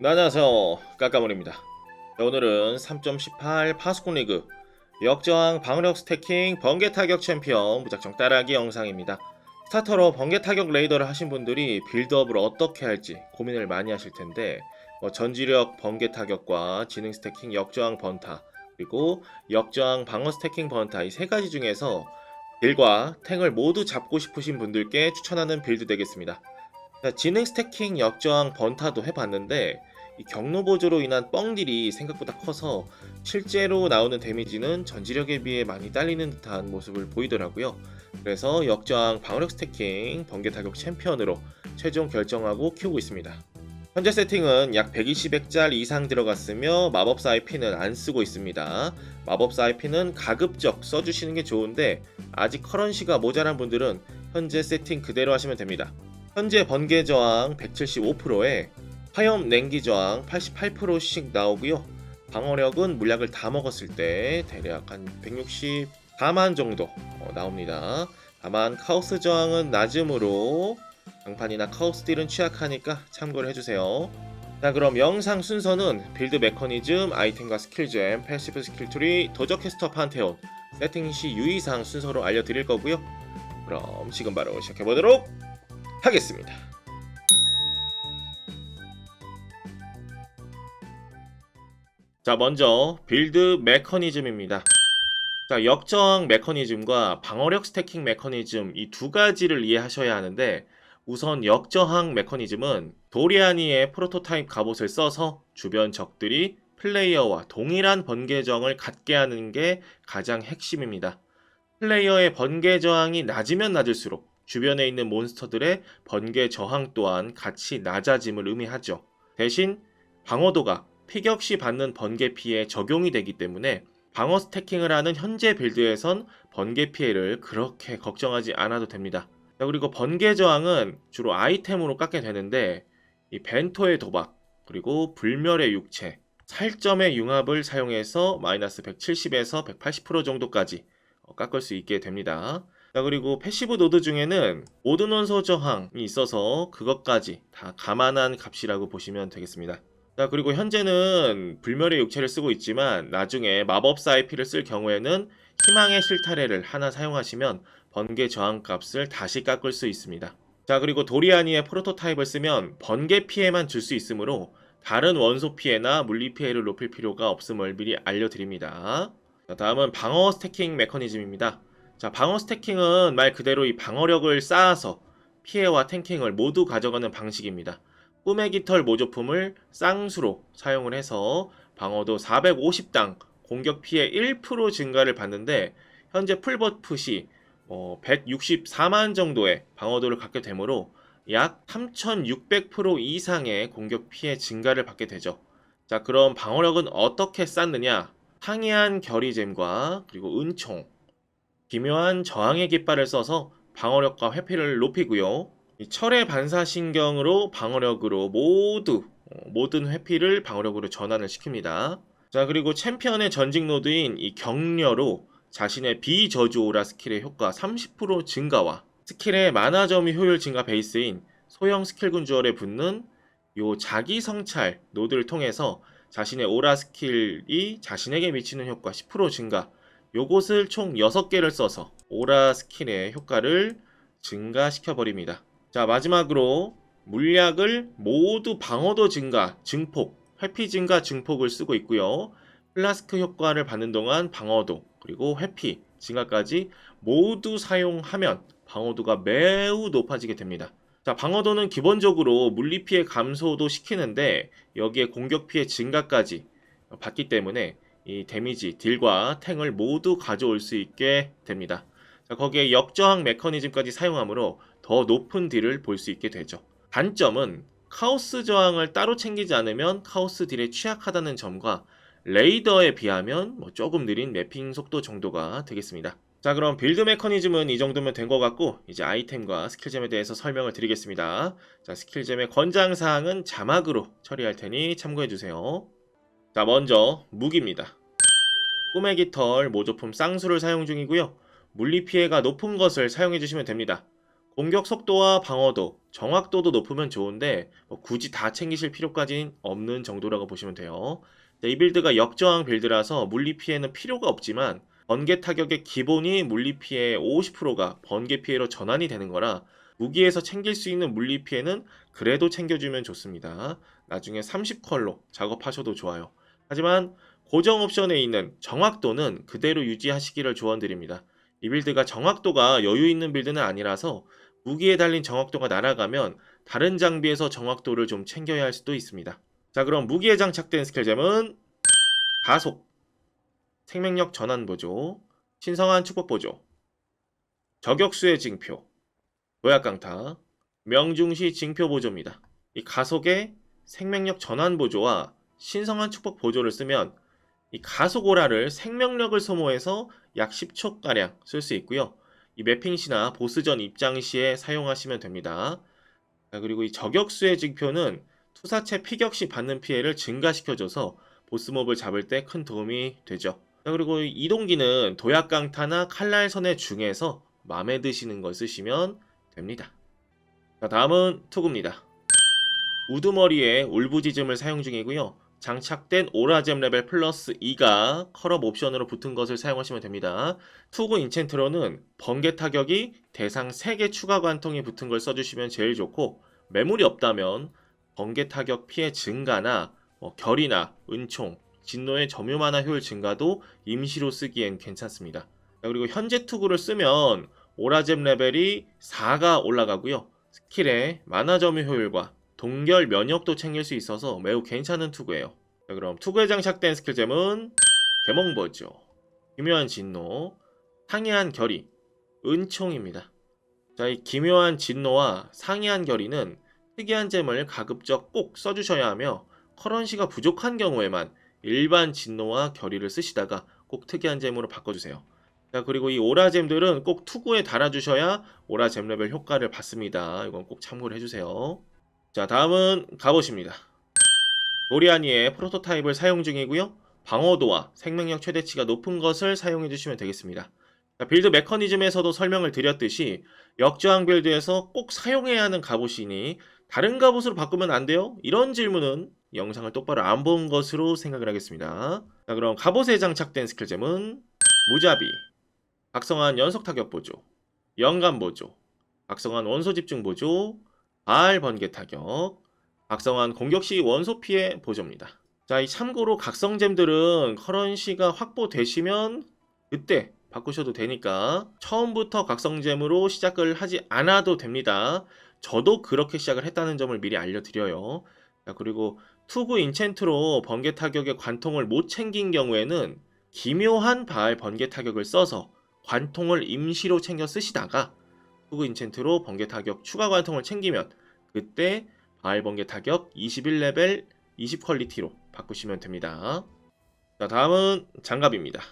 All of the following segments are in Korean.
네, 안녕하세요 까까몰입니다. 오늘은 3.18 파스콘 리그 역저항 방어력 스태킹 번개 타격 챔피언 무작정 따라하기 영상입니다. 스타터로 번개 타격 레이더를 하신 분들이 빌드업을 어떻게 할지 고민을 많이 하실 텐데 뭐 전지력 번개 타격과 지능 스태킹 역저항 번타 그리고 역저항 방어 스태킹 번타 이 세 가지 중에서 딜과 탱을 모두 잡고 싶으신 분들께 추천하는 빌드 되겠습니다 자, 지능 스태킹 역저항 번타도 해봤는데 이 경로 보조로 인한 뻥딜이 생각보다 커서 실제로 나오는 데미지는 전지력에 비해 많이 딸리는 듯한 모습을 보이더라고요. 그래서 역저항 방어력 스태킹 번개 타격 챔피언으로 최종 결정하고 키우고 있습니다. 현재 세팅은 약 120액짤 이상 들어갔으며 마법사 IP는 안 쓰고 있습니다. 마법사 IP는 가급적 써주시는 게 좋은데 아직 커런시가 모자란 분들은 현재 세팅 그대로 하시면 됩니다. 현재 번개 저항 175%에 화염 냉기 저항 88%씩 나오고요. 방어력은 물약을 다 먹었을 때 대략 한 164만 정도 어, 나옵니다. 다만 카오스 저항은 낮음으로 강판이나 카오스 딜은 취약하니까 참고를 해주세요. 자 그럼 영상 순서는 빌드 메커니즘, 아이템과 스킬잼, 패시브 스킬 트리, 도적 캐스터 판테온, 세팅 시 유의사항 순서로 알려드릴 거고요. 그럼 지금 바로 시작해보도록 하겠습니다. 자, 먼저 빌드 메커니즘입니다. 자, 역저항 메커니즘과 방어력 스태킹 메커니즘 이 두 가지를 이해하셔야 하는데 우선 역저항 메커니즘은 도리아니의 프로토타입 갑옷을 써서 주변 적들이 플레이어와 동일한 번개 저항을 갖게 하는 게 가장 핵심입니다. 플레이어의 번개 저항이 낮으면 낮을수록 주변에 있는 몬스터들의 번개 저항 또한 같이 낮아짐을 의미하죠. 대신 방어도가 피격 시 받는 번개 피해에 적용이 되기 때문에 방어 스태킹을 하는 현재 빌드에선 번개 피해를 그렇게 걱정하지 않아도 됩니다. 자, 그리고 번개 저항은 주로 아이템으로 깎게 되는데 이 벤토의 도박 그리고 불멸의 육체 살점의 융합을 사용해서 마이너스 170에서 180% 정도까지 어, 깎을 수 있게 됩니다. 자 그리고 패시브 노드 중에는 모든 원소 저항이 있어서 그것까지 다 감안한 값이라고 보시면 되겠습니다. 자 그리고 현재는 불멸의 육체를 쓰고 있지만 나중에 마법사 IP를 쓸 경우에는 희망의 실타래를 하나 사용하시면 번개 저항 값을 다시 깎을 수 있습니다. 자 그리고 도리아니의 프로토타입을 쓰면 번개 피해만 줄 수 있으므로 다른 원소 피해나 물리 피해를 높일 필요가 없음을 미리 알려드립니다. 자, 다음은 방어 스태킹 메커니즘입니다. 자, 방어 스태킹은 말 그대로 이 방어력을 쌓아서 피해와 탱킹을 모두 가져가는 방식입니다. 꿈의 깃털 모조품을 쌍수로 사용을 해서 방어도 450당 공격 피해 1% 증가를 받는데 현재 풀버프 시 어, 164만 정도의 방어도를 갖게 되므로 약 3600% 이상의 공격 피해 증가를 받게 되죠. 자, 그럼 방어력은 어떻게 쌓느냐? 항이한 결의잼과 그리고 은총, 기묘한 저항의 깃발을 써서 방어력과 회피를 높이고요. 이 철의 반사신경으로 방어력으로 모두 어, 모든 회피를 방어력으로 전환을 시킵니다. 자 그리고 챔피언의 전직 노드인 이 격려로 자신의 비저주 오라 스킬의 효과 30% 증가와 스킬의 만화 점유 효율 증가 베이스인 소형 스킬 군 주얼에 붙는 요 자기 성찰 노드를 통해서 자신의 오라 스킬이 자신에게 미치는 효과 10% 증가 요것을 총 6개를 써서 오라 스킬의 효과를 증가시켜 버립니다. 자, 마지막으로 물약을 모두 방어도 증가, 증폭, 회피 증가, 증폭을 쓰고 있고요. 플라스크 효과를 받는 동안 방어도, 그리고 회피, 증가까지 모두 사용하면 방어도가 매우 높아지게 됩니다. 자, 방어도는 기본적으로 물리 피해 감소도 시키는데 여기에 공격 피해 증가까지 받기 때문에 이 데미지, 딜과 탱을 모두 가져올 수 있게 됩니다. 자, 거기에 역저항 메커니즘까지 사용하므로 더 높은 딜을 볼 수 있게 되죠. 단점은 카오스 저항을 따로 챙기지 않으면 카오스 딜에 취약하다는 점과 레이더에 비하면 뭐 조금 느린 매핑 속도 정도가 되겠습니다. 자 그럼 빌드 메커니즘은 이 정도면 된 것 같고 이제 아이템과 스킬잼에 대해서 설명을 드리겠습니다. 자 스킬잼의 권장사항은 자막으로 처리할 테니 참고해주세요. 자 먼저 무기입니다. 꿈의 깃털 모조품 쌍수를 사용 중이고요. 물리 피해가 높은 것을 사용해 주시면 됩니다. 공격 속도와 방어도, 정확도도 높으면 좋은데 뭐 굳이 다 챙기실 필요까지는 없는 정도라고 보시면 돼요. 네, 이 빌드가 역저항 빌드라서 물리 피해는 필요가 없지만 번개 타격의 기본이 물리 피해의 50%가 번개 피해로 전환이 되는 거라 무기에서 챙길 수 있는 물리 피해는 그래도 챙겨주면 좋습니다. 나중에 30컬로 작업하셔도 좋아요. 하지만 고정 옵션에 있는 정확도는 그대로 유지하시기를 조언드립니다. 이 빌드가 정확도가 여유 있는 빌드는 아니라서 무기에 달린 정확도가 날아가면 다른 장비에서 정확도를 좀 챙겨야 할 수도 있습니다. 자, 그럼 무기에 장착된 스킬잼은 가속, 생명력 전환 보조, 신성한 축복 보조, 저격수의 징표, 노약 강타, 명중시 징표 보조입니다. 이 가속의 생명력 전환 보조와 신성한 축복 보조를 쓰면 이 가속 오라를 생명력을 소모해서 약 10초가량 쓸 수 있고요. 이 매핑 시나 보스전 입장 시에 사용하시면 됩니다. 자, 그리고 이 저격수의 징표는 투사체 피격 시 받는 피해를 증가시켜줘서 보스몹을 잡을 때 큰 도움이 되죠. 자, 그리고 이 이동기는 도약강타나 칼날선의 중에서 마음에 드시는 걸 쓰시면 됩니다. 자, 다음은 투구입니다. 우두머리에 울부짖음을 사용 중이고요. 장착된 오라잼 레벨 플러스 2가 컬업 옵션으로 붙은 것을 사용하시면 됩니다. 투구 인챈트로는 번개 타격이 대상 3개 추가 관통이 붙은 걸 써주시면 제일 좋고 매물이 없다면 번개 타격 피해 증가나 뭐 결이나 은총, 진노의 점유 만화 효율 증가도 임시로 쓰기엔 괜찮습니다. 자, 그리고 현재 투구를 쓰면 오라잼 레벨이 4가 올라가고요. 스킬의 만화 점유 효율과 동결 면역도 챙길 수 있어서 매우 괜찮은 투구예요. 자, 그럼 투구에 장착된 스킬잼은 개몽버죠. 기묘한 진노, 상이한 결의, 은총입니다. 자, 이 기묘한 진노와 상이한 결의는 특이한 잼을 가급적 꼭 써주셔야 하며 커런시가 부족한 경우에만 일반 진노와 결의를 쓰시다가 꼭 특이한 잼으로 바꿔주세요. 자, 그리고 이 오라잼들은 꼭 투구에 달아주셔야 오라잼 레벨 효과를 받습니다. 이건 꼭 참고를 해주세요. 자, 다음은 갑옷입니다. 도리아니의 프로토타입을 사용 중이고요. 방어도와 생명력 최대치가 높은 것을 사용해 주시면 되겠습니다. 자, 빌드 메커니즘에서도 설명을 드렸듯이 역저항 빌드에서 꼭 사용해야 하는 갑옷이니 다른 갑옷으로 바꾸면 안 돼요? 이런 질문은 영상을 똑바로 안 본 것으로 생각을 하겠습니다. 자, 그럼 갑옷에 장착된 스킬잼은 무자비, 각성한 연속 타격 보조, 영감 보조, 각성한 원소 집중 보조, 발 번개 타격, 각성한 공격 시 원소 피해 보조입니다. 자, 이 참고로 각성잼들은 커런시가 확보되시면 그때 바꾸셔도 되니까 처음부터 각성잼으로 시작을 하지 않아도 됩니다. 저도 그렇게 시작을 했다는 점을 미리 알려드려요. 자, 그리고 투구 인챈트로 번개 타격의 관통을 못 챙긴 경우에는 기묘한 바알 번개 타격을 써서 관통을 임시로 챙겨 쓰시다가 투구 인챈트로 번개 타격 추가 관통을 챙기면 그때 바알 번개 타격 21레벨 20 퀄리티로 바꾸시면 됩니다. 자, 다음은 장갑입니다.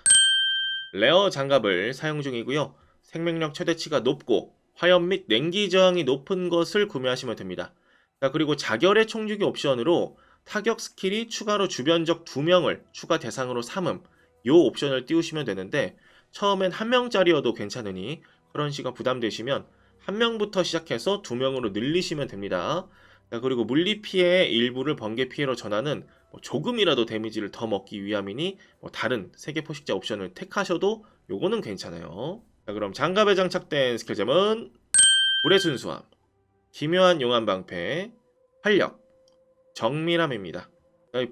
레어 장갑을 사용 중이고요. 생명력 최대치가 높고 화염 및 냉기 저항이 높은 것을 구매하시면 됩니다. 자, 그리고 자결의 총주기 옵션으로 타격 스킬이 추가로 주변적 2명을 추가 대상으로 삼음 요 옵션을 띄우시면 되는데 처음엔 한 명짜리여도 괜찮으니 커런시가 부담되시면 한 명부터 시작해서 두 명으로 늘리시면 됩니다. 자, 그리고 물리 피해의 일부를 번개 피해로 전하는 뭐 조금이라도 데미지를 더 먹기 위함이니 뭐 다른 세계 포식자 옵션을 택하셔도 요거는 괜찮아요. 자, 그럼 장갑에 장착된 스킬잼은 불의 순수함, 기묘한 용암 방패, 활력, 정밀함입니다.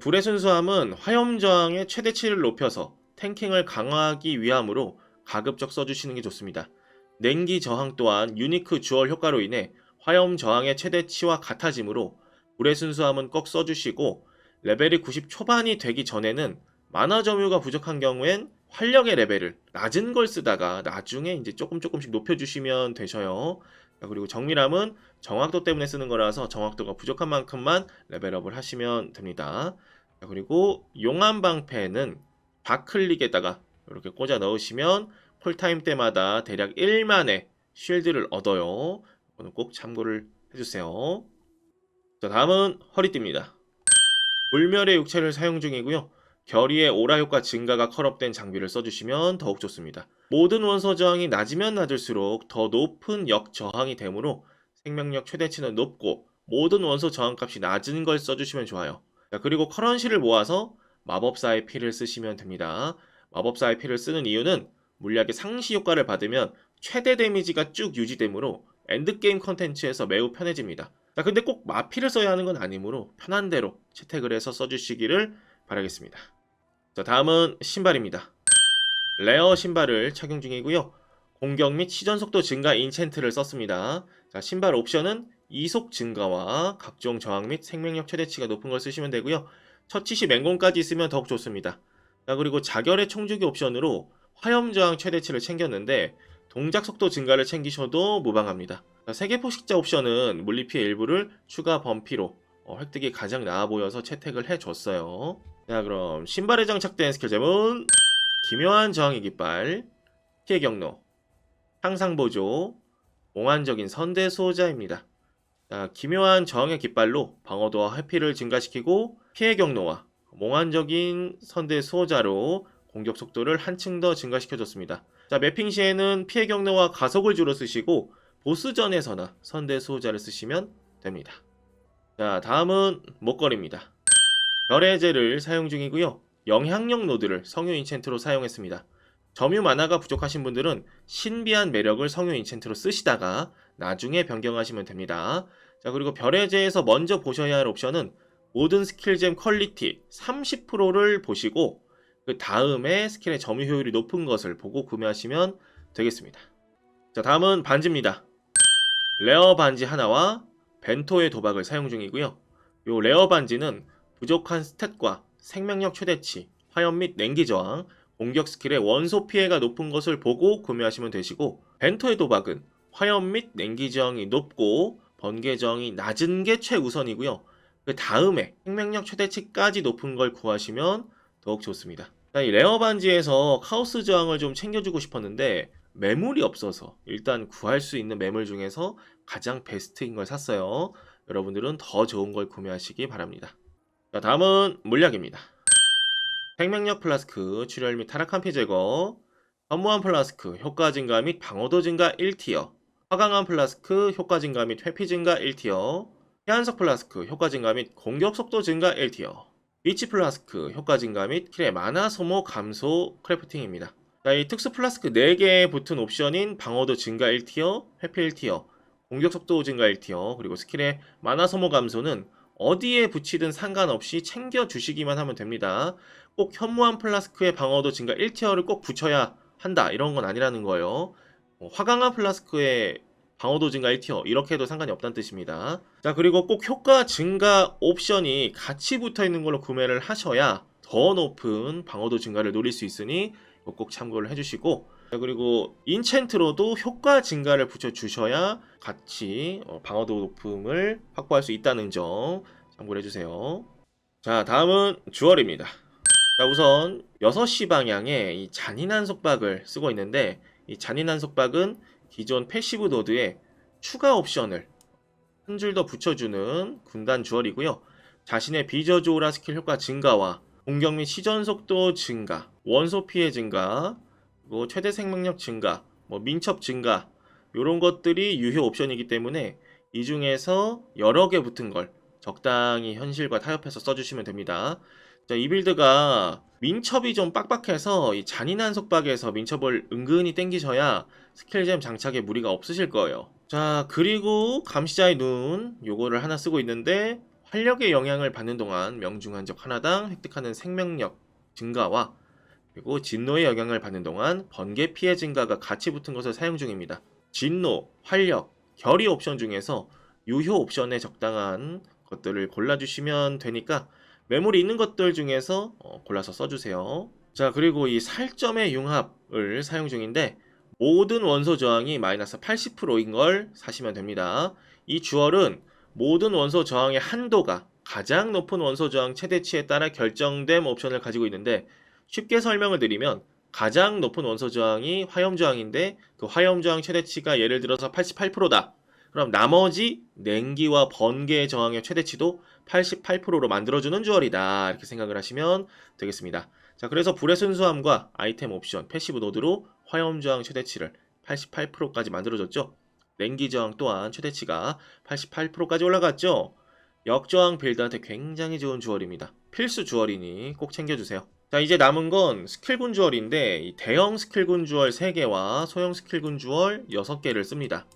불의 순수함은 화염 저항의 최대치를 높여서 탱킹을 강화하기 위함으로 가급적 써주시는 게 좋습니다. 냉기 저항 또한 유니크 주얼 효과로 인해 화염 저항의 최대치와 같아지므로 불의 순수함은 꼭 써주시고 레벨이 90 초반이 되기 전에는 만화 점유가 부족한 경우엔 활력의 레벨을 낮은 걸 쓰다가 나중에 이제 조금 조금씩 높여주시면 되셔요. 자, 그리고 정밀함은 정확도 때문에 쓰는 거라서 정확도가 부족한 만큼만 레벨업을 하시면 됩니다. 자, 그리고 용암 방패는 좌클릭에다가 이렇게 꽂아 넣으시면 콜타임 때마다 대략 1만의 쉴드를 얻어요. 이거는 꼭 참고를 해주세요. 자, 다음은 허리띠입니다. 불멸의 육체를 사용 중이고요. 결의의 오라 효과 증가가 컬업된 장비를 써주시면 더욱 좋습니다. 모든 원소 저항이 낮으면 낮을수록 더 높은 역 저항이 되므로 생명력 최대치는 높고 모든 원소 저항값이 낮은 걸 써주시면 좋아요. 자, 그리고 커런시를 모아서 마법사의 피를 쓰시면 됩니다. 마법사의 피를 쓰는 이유는 물약의 상시 효과를 받으면 최대 데미지가 쭉 유지되므로 엔드게임 컨텐츠에서 매우 편해집니다. 자, 근데 꼭 마피를 써야 하는 건 아니므로 편한 대로 채택을 해서 써주시기를 바라겠습니다. 자, 다음은 신발입니다. 레어 신발을 착용 중이고요. 공격 및 시전 속도 증가 인챈트를 썼습니다. 자, 신발 옵션은 이속 증가와 각종 저항 및 생명력 최대치가 높은 걸 쓰시면 되고요. 처치 시 맹공까지 있으면 더욱 좋습니다. 자, 그리고 자결의 총주기 옵션으로 화염 저항 최대치를 챙겼는데 동작 속도 증가를 챙기셔도 무방합니다. 자, 세계 포식자 옵션은 물리 피해 일부를 추가 범피로 어, 획득이 가장 나아 보여서 채택을 해줬어요. 자, 그럼 신발에 장착된 스킬 잼은 기묘한 저항의 깃발, 피해 경로, 항상 보조, 몽환적인 선대 수호자입니다. 자, 기묘한 저항의 깃발로 방어도와 회피를 증가시키고 피해 경로와 몽환적인 선대 수호자로 공격 속도를 한층 더 증가시켜줬습니다. 자, 매핑 시에는 피해 경로와 가속을 주로 쓰시고 보스전에서나 선대 수호자를 쓰시면 됩니다. 자, 다음은 목걸이입니다. 별의제를 사용 중이고요. 영향력 노드를 성유 인챈트로 사용했습니다. 점유 만화가 부족하신 분들은 신비한 매력을 성유 인챈트로 쓰시다가 나중에 변경하시면 됩니다. 자, 그리고 별의제에서 먼저 보셔야 할 옵션은 모든 스킬잼 퀄리티 30%를 보시고 그 다음에 스킬의 점유 효율이 높은 것을 보고 구매하시면 되겠습니다. 자, 다음은 반지입니다. 레어 반지 하나와 벤토의 도박을 사용 중이고요. 요 레어 반지는 부족한 스탯과 생명력 최대치, 화염 및 냉기 저항, 공격 스킬의 원소 피해가 높은 것을 보고 구매하시면 되시고 벤토의 도박은 화염 및 냉기 저항이 높고 번개 저항이 낮은 게 최우선이고요. 그 다음에 생명력 최대치까지 높은 걸 구하시면 더욱 좋습니다. 자, 이 레어 반지에서 카오스 저항을 좀 챙겨주고 싶었는데 매물이 없어서 일단 구할 수 있는 매물 중에서 가장 베스트인 걸 샀어요. 여러분들은 더 좋은 걸 구매하시기 바랍니다. 자, 다음은 물약입니다. 생명력 플라스크, 출혈 및 타락한 피 제거, 현무한 플라스크, 효과 증가 및 방어도 증가 1티어, 화강한 플라스크, 효과 증가 및 회피 증가 1티어, 해안석 플라스크, 효과 증가 및 공격 속도 증가 1티어, 비치 플라스크, 효과 증가 및 킬의 마나 소모 감소 크래프팅입니다. 자, 이 특수 플라스크 4개에 붙은 옵션인 방어도 증가 1티어, 회피 1티어, 공격 속도 증가 1티어, 그리고 스킬의 마나 소모 감소는 어디에 붙이든 상관없이 챙겨 주시기만 하면 됩니다. 꼭 현무한 플라스크의 방어도 증가 1티어를 꼭 붙여야 한다 이런 건 아니라는 거예요. 어, 화강한 플라스크의 방어도 증가 1티어 이렇게 해도 상관이 없다는 뜻입니다. 자 그리고 꼭 효과 증가 옵션이 같이 붙어 있는 걸로 구매를 하셔야 더 높은 방어도 증가를 노릴 수 있으니 꼭 참고를 해주시고 자, 그리고 인챈트로도 효과 증가를 붙여 주셔야 같이 어, 방어도 높음을 확보할 수 있다는 점 참고를 해주세요. 자 다음은 주얼입니다. 자 우선 6시 방향에 이 잔인한 속박을 쓰고 있는데 이 잔인한 속박은 기존 패시브 노드에 추가 옵션을 한 줄 더 붙여주는 군단 주얼이고요. 자신의 비저조라 스킬 효과 증가와 공격 및 시전 속도 증가, 원소 피해 증가, 그리고 최대 생명력 증가, 뭐 민첩 증가 이런 것들이 유효 옵션이기 때문에 이 중에서 여러 개 붙은 걸 적당히 현실과 타협해서 써주시면 됩니다. 자, 이 빌드가 민첩이 좀 빡빡해서 이 잔인한 속박에서 민첩을 은근히 땡기셔야 스킬잼 장착에 무리가 없으실 거예요. 자, 그리고 감시자의 눈 요거를 하나 쓰고 있는데 활력의 영향을 받는 동안 명중한 적 하나당 획득하는 생명력 증가와 그리고 진노의 영향을 받는 동안 번개 피해 증가가 같이 붙은 것을 사용 중입니다. 진노, 활력, 결의 옵션 중에서 유효 옵션에 적당한 것들을 골라주시면 되니까 메모리 있는 것들 중에서 어, 골라서 써주세요. 자 그리고 이 살점의 융합을 사용 중인데 모든 원소 저항이 마이너스 80%인 걸 사시면 됩니다. 이 주얼은 모든 원소 저항의 한도가 가장 높은 원소 저항 최대치에 따라 결정된 옵션을 가지고 있는데 쉽게 설명을 드리면 가장 높은 원소 저항이 화염 저항인데 그 화염 저항 최대치가 예를 들어서 88%다. 그럼 나머지 냉기와 번개 저항의 최대치도 88%로 만들어주는 주얼이다. 이렇게 생각을 하시면 되겠습니다. 자, 그래서 불의 순수함과 아이템 옵션, 패시브 노드로 화염 저항 최대치를 88%까지 만들어줬죠. 냉기 저항 또한 최대치가 88%까지 올라갔죠. 역저항 빌드한테 굉장히 좋은 주얼입니다. 필수 주얼이니 꼭 챙겨주세요. 자, 이제 남은 건 스킬군 주얼인데 이 대형 스킬군 주얼 3개와 소형 스킬군 주얼 6개를 씁니다.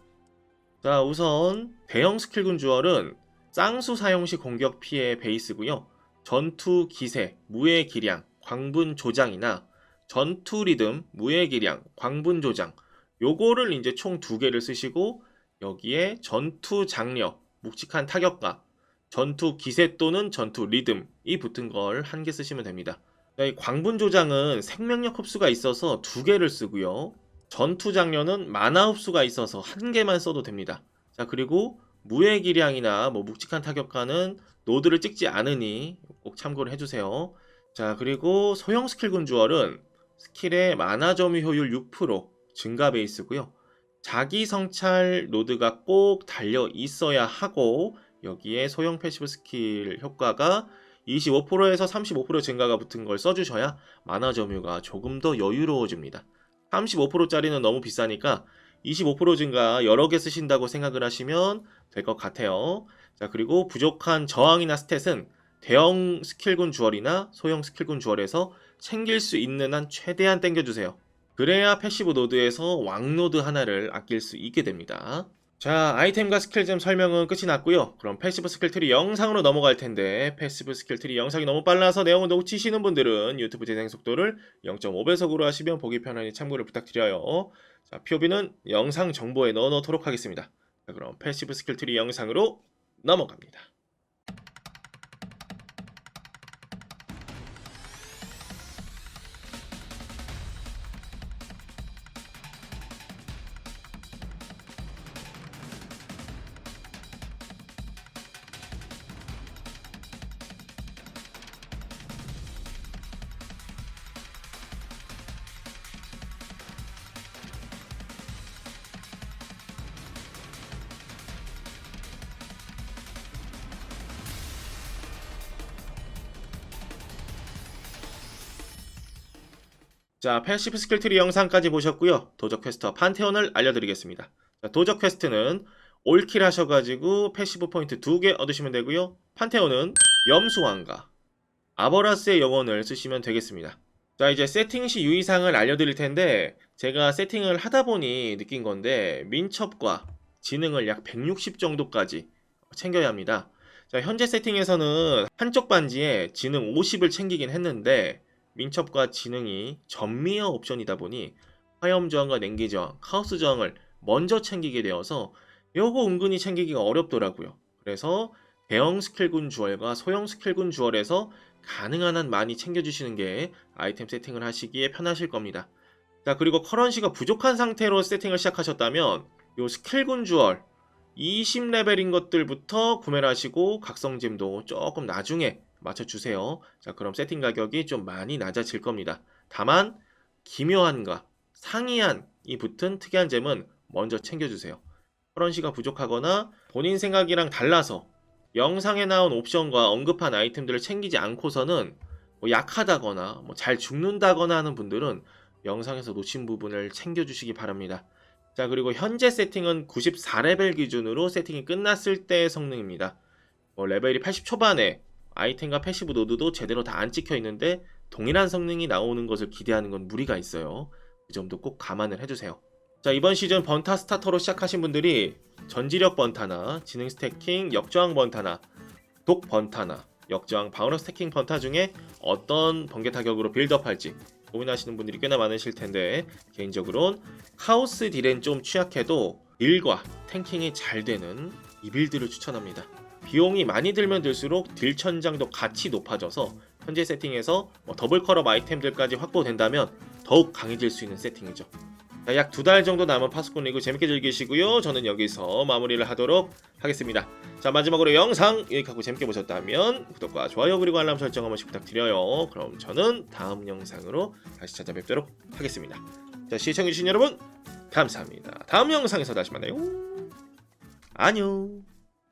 자, 우선 대형 스킬군 주얼은 쌍수 사용 시 공격 피해 베이스고요. 전투 기세, 무의 기량, 광분 조장이나 전투 리듬, 무의 기량, 광분 조장 요거를 이제 총 두 개를 쓰시고 여기에 전투 장력, 묵직한 타격과 전투 기세 또는 전투 리듬이 붙은 걸 한 개 쓰시면 됩니다. 자, 이 광분 조장은 생명력 흡수가 있어서 두 개를 쓰고요. 전투 장려는 만화 흡수가 있어서 한 개만 써도 됩니다. 자, 그리고 무의 기량이나 뭐 묵직한 타격가는 노드를 찍지 않으니 꼭 참고를 해주세요. 자, 그리고 소형 스킬 군 주얼은 스킬의 만화 점유 효율 6% 증가 베이스고요. 자기 성찰 노드가 꼭 달려 있어야 하고 여기에 소형 패시브 스킬 효과가 25%에서 35% 증가가 붙은 걸 써주셔야 만화 점유가 조금 더 여유로워집니다. 35%짜리는 너무 비싸니까 25% 증가 여러 개 쓰신다고 생각을 하시면 될 것 같아요. 자, 그리고 부족한 저항이나 스탯은 대형 스킬군 주얼이나 소형 스킬군 주얼에서 챙길 수 있는 한 최대한 땡겨주세요. 그래야 패시브 노드에서 왕 노드 하나를 아낄 수 있게 됩니다. 자, 아이템과 스킬점 설명은 끝이 났고요. 그럼 패시브 스킬 트리 영상으로 넘어갈 텐데 패시브 스킬 트리 영상이 너무 빨라서 내용을 놓치시는 분들은 유튜브 재생 속도를 0.5배속으로 하시면 보기 편하니 참고를 부탁드려요. 자, POB는 영상 정보에 넣어 놓도록 하겠습니다. 자, 그럼 패시브 스킬 트리 영상으로 넘어갑니다. 자, 패시브 스킬 트리 영상까지 보셨고요. 도적 퀘스트와 판테온을 알려드리겠습니다. 자, 도적 퀘스트는 올킬 하셔가지고 패시브 포인트 2개 얻으시면 되고요. 판테온은 염수왕과 아버라스의 영혼을 쓰시면 되겠습니다. 자, 이제 세팅 시 유의사항을 알려드릴 텐데 제가 세팅을 하다 보니 느낀 건데 민첩과 지능을 약 160 정도까지 챙겨야 합니다. 자, 현재 세팅에서는 한쪽 반지에 지능 50을 챙기긴 했는데 민첩과 지능이 전미어 옵션이다 보니 화염 저항과 냉기 저항, 카오스 저항을 먼저 챙기게 되어서 요거 은근히 챙기기가 어렵더라고요. 그래서 대형 스킬군 주얼과 소형 스킬군 주얼에서 가능한 한 많이 챙겨주시는 게 아이템 세팅을 하시기에 편하실 겁니다. 자 그리고 커런시가 부족한 상태로 세팅을 시작하셨다면 요 스킬군 주얼 20레벨인 것들부터 구매를 하시고 각성잼도 조금 나중에 맞춰주세요. 자, 그럼 세팅 가격이 좀 많이 낮아질 겁니다. 다만, 기묘한과 상이한이 붙은 특이한 잼은 먼저 챙겨주세요. 커런시가 부족하거나 본인 생각이랑 달라서 영상에 나온 옵션과 언급한 아이템들을 챙기지 않고서는 뭐 약하다거나 뭐 잘 죽는다거나 하는 분들은 영상에서 놓친 부분을 챙겨주시기 바랍니다. 자, 그리고 현재 세팅은 94레벨 기준으로 세팅이 끝났을 때의 성능입니다. 뭐 레벨이 80 초반에 아이템과 패시브 노드도 제대로 다 안 찍혀 있는데 동일한 성능이 나오는 것을 기대하는 건 무리가 있어요. 그 점도 꼭 감안을 해주세요. 자 이번 시즌 번타 스타터로 시작하신 분들이 전지력 번타나 지능 스태킹 역저항 번타나 독 번타나 역저항 방어력 스태킹 번타 중에 어떤 번개 타격으로 빌드업할지 고민하시는 분들이 꽤나 많으실 텐데 개인적으론 카오스 딜엔 좀 취약해도 딜과 탱킹이 잘 되는 이 빌드를 추천합니다. 비용이 많이 들면 들수록 딜 천장도 같이 높아져서 현재 세팅에서 뭐 더블 컬업 아이템들까지 확보된다면 더욱 강해질 수 있는 세팅이죠. 약 두 달 정도 남은 파스콘 리그 재밌게 즐기시고요. 저는 여기서 마무리를 하도록 하겠습니다. 자 마지막으로 영상 유익하고 재밌게 보셨다면 구독과 좋아요 그리고 알람 설정 한 번씩 부탁드려요. 그럼 저는 다음 영상으로 다시 찾아뵙도록 하겠습니다. 자 시청해주신 여러분 감사합니다. 다음 영상에서 다시 만나요. 안녕.